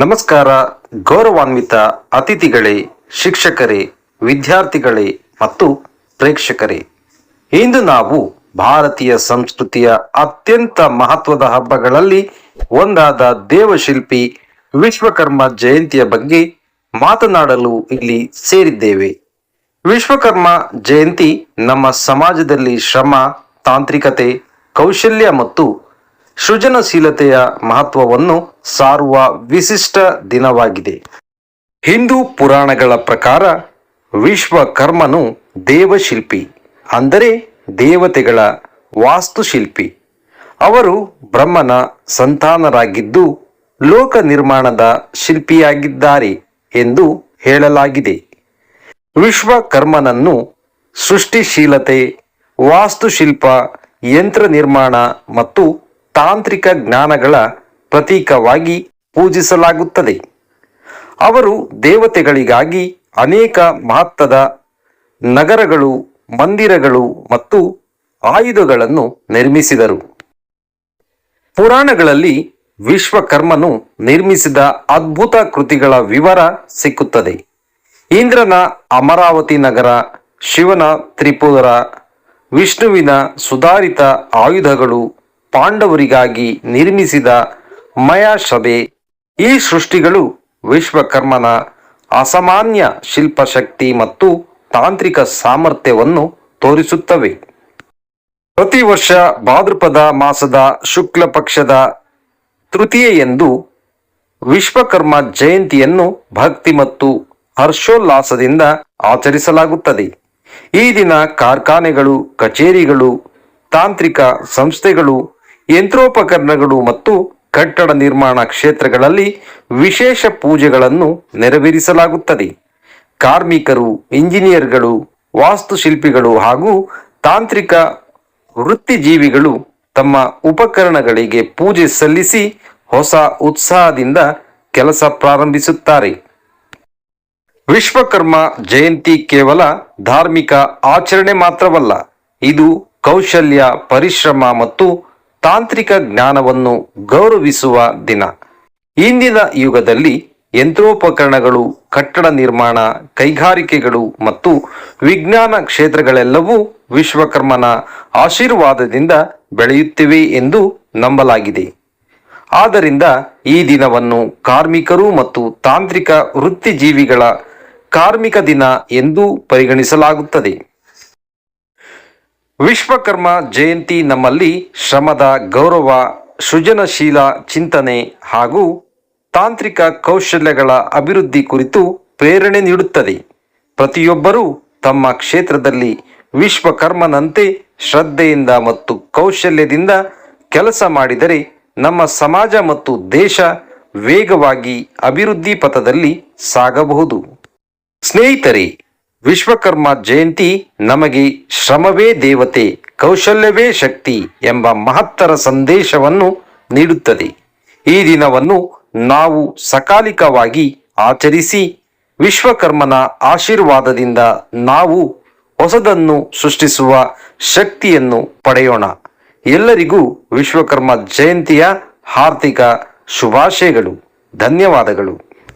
ನಮಸ್ಕಾರ, ಗೌರವಾನ್ವಿತ ಅತಿಥಿಗಳೇ, ಶಿಕ್ಷಕರೇ, ವಿದ್ಯಾರ್ಥಿಗಳೇ ಮತ್ತು ಪ್ರೇಕ್ಷಕರೇ. ಇಂದು ನಾವು ಭಾರತೀಯ ಸಂಸ್ಕೃತಿಯ ಅತ್ಯಂತ ಮಹತ್ವದ ಹಬ್ಬಗಳಲ್ಲಿ ಒಂದಾದ ದೇವಶಿಲ್ಪಿ ವಿಶ್ವಕರ್ಮ ಜಯಂತಿಯ ಬಗ್ಗೆ ಮಾತನಾಡಲು ಇಲ್ಲಿ ಸೇರಿದ್ದೇವೆ. ವಿಶ್ವಕರ್ಮ ಜಯಂತಿ ನಮ್ಮ ಸಮಾಜದಲ್ಲಿ ಶ್ರಮ, ತಾಂತ್ರಿಕತೆ, ಕೌಶಲ್ಯ ಮತ್ತು ಸೃಜನಶೀಲತೆಯ ಮಹತ್ವವನ್ನು ಸಾರುವ ವಿಶಿಷ್ಟ ದಿನವಾಗಿದೆ. ಹಿಂದೂ ಪುರಾಣಗಳ ಪ್ರಕಾರ ವಿಶ್ವಕರ್ಮನು ದೇವಶಿಲ್ಪಿ, ಅಂದರೆ ದೇವತೆಗಳ ವಾಸ್ತುಶಿಲ್ಪಿ. ಅವರು ಬ್ರಹ್ಮನ ಸಂತಾನರಾಗಿದ್ದು ಲೋಕ ನಿರ್ಮಾಣದ ಶಿಲ್ಪಿಯಾಗಿದ್ದಾರೆ ಎಂದು ಹೇಳಲಾಗಿದೆ. ವಿಶ್ವಕರ್ಮನನ್ನು ಸೃಷ್ಟಿಶೀಲತೆ, ವಾಸ್ತುಶಿಲ್ಪ, ಯಂತ್ರ ನಿರ್ಮಾಣ ಮತ್ತು ತಾಂತ್ರಿಕ ಜ್ಞಾನಗಳ ಪ್ರತೀಕವಾಗಿ ಪೂಜಿಸಲಾಗುತ್ತದೆ. ಅವರು ದೇವತೆಗಳಿಗಾಗಿ ಅನೇಕ ಮಹತ್ತದ ನಗರಗಳು, ಮಂದಿರಗಳು ಮತ್ತು ಆಯುಧಗಳನ್ನು ನಿರ್ಮಿಸಿದರು. ಪುರಾಣಗಳಲ್ಲಿ ವಿಶ್ವಕರ್ಮನು ನಿರ್ಮಿಸಿದ ಅದ್ಭುತ ಕೃತಿಗಳ ವಿವರ ಸಿಕ್ಕುತ್ತದೆ. ಇಂದ್ರನ ಅಮರಾವತಿ ನಗರ, ಶಿವನ ತ್ರಿಪುರ, ವಿಷ್ಣುವಿನ ಸುಧಾರಿತ ಆಯುಧಗಳು ಪಾಂಡವರಿಗಾಗಿ ನಿರ್ಮಿಸಿದ ಮಯಾಶಬೆ ಈ ಸೃಷ್ಟಿಗಳು ವಿಶ್ವಕರ್ಮನ ಅಸಾಮಾನ್ಯ ಶಿಲ್ಪಶಕ್ತಿ ಮತ್ತು ತಾಂತ್ರಿಕ ಸಾಮರ್ಥ್ಯವನ್ನು ತೋರಿಸುತ್ತವೆ. ಪ್ರತಿ ವರ್ಷ ಭಾದ್ರಪದ ಮಾಸದ ಶುಕ್ಲ ಪಕ್ಷದ ತೃತೀಯೆಯಂದು ವಿಶ್ವಕರ್ಮ ಜಯಂತಿಯನ್ನು ಭಕ್ತಿ ಮತ್ತು ಹರ್ಷೋಲ್ಲಾಸದಿಂದ ಆಚರಿಸಲಾಗುತ್ತದೆ. ಈ ದಿನ ಕಾರ್ಖಾನೆಗಳು, ಕಚೇರಿಗಳು, ತಾಂತ್ರಿಕ ಸಂಸ್ಥೆಗಳು ಯಂತ್ರೋಪಕರಣಗಳು ಮತ್ತು ಕಟ್ಟಡ ನಿರ್ಮಾಣ ಕ್ಷೇತ್ರಗಳಲ್ಲಿ ವಿಶೇಷ ಪೂಜೆಗಳನ್ನು ನೆರವೇರಿಸಲಾಗುತ್ತದೆ. ಕಾರ್ಮಿಕರು, ಇಂಜಿನಿಯರ್ಗಳು, ವಾಸ್ತುಶಿಲ್ಪಿಗಳು ಹಾಗೂ ತಾಂತ್ರಿಕ ವೃತ್ತಿಜೀವಿಗಳು ತಮ್ಮ ಉಪಕರಣಗಳಿಗೆ ಪೂಜೆ ಸಲ್ಲಿಸಿ ಹೊಸ ಉತ್ಸಾಹದಿಂದ ಕೆಲಸ ಪ್ರಾರಂಭಿಸುತ್ತಾರೆ. ವಿಶ್ವಕರ್ಮ ಜಯಂತಿ ಕೇವಲ ಧಾರ್ಮಿಕ ಆಚರಣೆ ಮಾತ್ರವಲ್ಲ, ಇದು ಕೌಶಲ್ಯ, ಪರಿಶ್ರಮ ಮತ್ತು ತಾಂತ್ರಿಕ ಜ್ಞಾನವನ್ನು ಗೌರವಿಸುವ ದಿನ. ಇಂದಿನ ಯುಗದಲ್ಲಿ ಯಂತ್ರೋಪಕರಣಗಳು, ಕಟ್ಟಡ ನಿರ್ಮಾಣ, ಕೈಗಾರಿಕೆಗಳು ಮತ್ತು ವಿಜ್ಞಾನ ಕ್ಷೇತ್ರಗಳೆಲ್ಲವೂ ವಿಶ್ವಕರ್ಮನ ಆಶೀರ್ವಾದದಿಂದ ಬೆಳೆಯುತ್ತಿವೆ ಎಂದು ನಂಬಲಾಗಿದೆ. ಆದ್ದರಿಂದ ಈ ದಿನವನ್ನು ಕಾರ್ಮಿಕರು ಮತ್ತು ತಾಂತ್ರಿಕ ವೃತ್ತಿಜೀವಿಗಳ ಕಾರ್ಮಿಕ ದಿನ ಎಂದು ಪರಿಗಣಿಸಲಾಗುತ್ತದೆ. ವಿಶ್ವಕರ್ಮ ಜಯಂತಿ ನಮ್ಮಲ್ಲಿ ಶ್ರಮದ ಗೌರವ, ಸೃಜನಶೀಲ ಚಿಂತನೆ ಹಾಗೂ ತಾಂತ್ರಿಕ ಕೌಶಲ್ಯಗಳ ಅಭಿವೃದ್ಧಿ ಕುರಿತು ಪ್ರೇರಣೆ ನೀಡುತ್ತದೆ. ಪ್ರತಿಯೊಬ್ಬರೂ ತಮ್ಮ ಕ್ಷೇತ್ರದಲ್ಲಿ ವಿಶ್ವಕರ್ಮನಂತೆ ಶ್ರದ್ಧೆಯಿಂದ ಮತ್ತು ಕೌಶಲ್ಯದಿಂದ ಕೆಲಸ ಮಾಡಿದರೆ ನಮ್ಮ ಸಮಾಜ ಮತ್ತು ದೇಶ ವೇಗವಾಗಿ ಅಭಿವೃದ್ಧಿ ಪಥದಲ್ಲಿ ಸಾಗಬಹುದು. ಸ್ನೇಹಿತರೆ ವಿಶ್ವಕರ್ಮ ಜಯಂತಿ ನಮಗೆ ಶ್ರಮವೇ ದೇವತೆ, ಕೌಶಲ್ಯವೇ ಶಕ್ತಿ ಎಂಬ ಮಹತ್ತರ ಸಂದೇಶವನ್ನು ನೀಡುತ್ತದೆ. ಈ ದಿನವನ್ನು ನಾವು ಸಕಾಲಿಕವಾಗಿ ಆಚರಿಸಿ ವಿಶ್ವಕರ್ಮನ ಆಶೀರ್ವಾದದಿಂದ ನಾವು ಹೊಸದನ್ನು ಸೃಷ್ಟಿಸುವ ಶಕ್ತಿಯನ್ನು ಪಡೆಯೋಣ. ಎಲ್ಲರಿಗೂ ವಿಶ್ವಕರ್ಮ ಜಯಂತಿಯ ಹಾರ್ದಿಕ ಶುಭಾಶಯಗಳು. ಧನ್ಯವಾದಗಳು.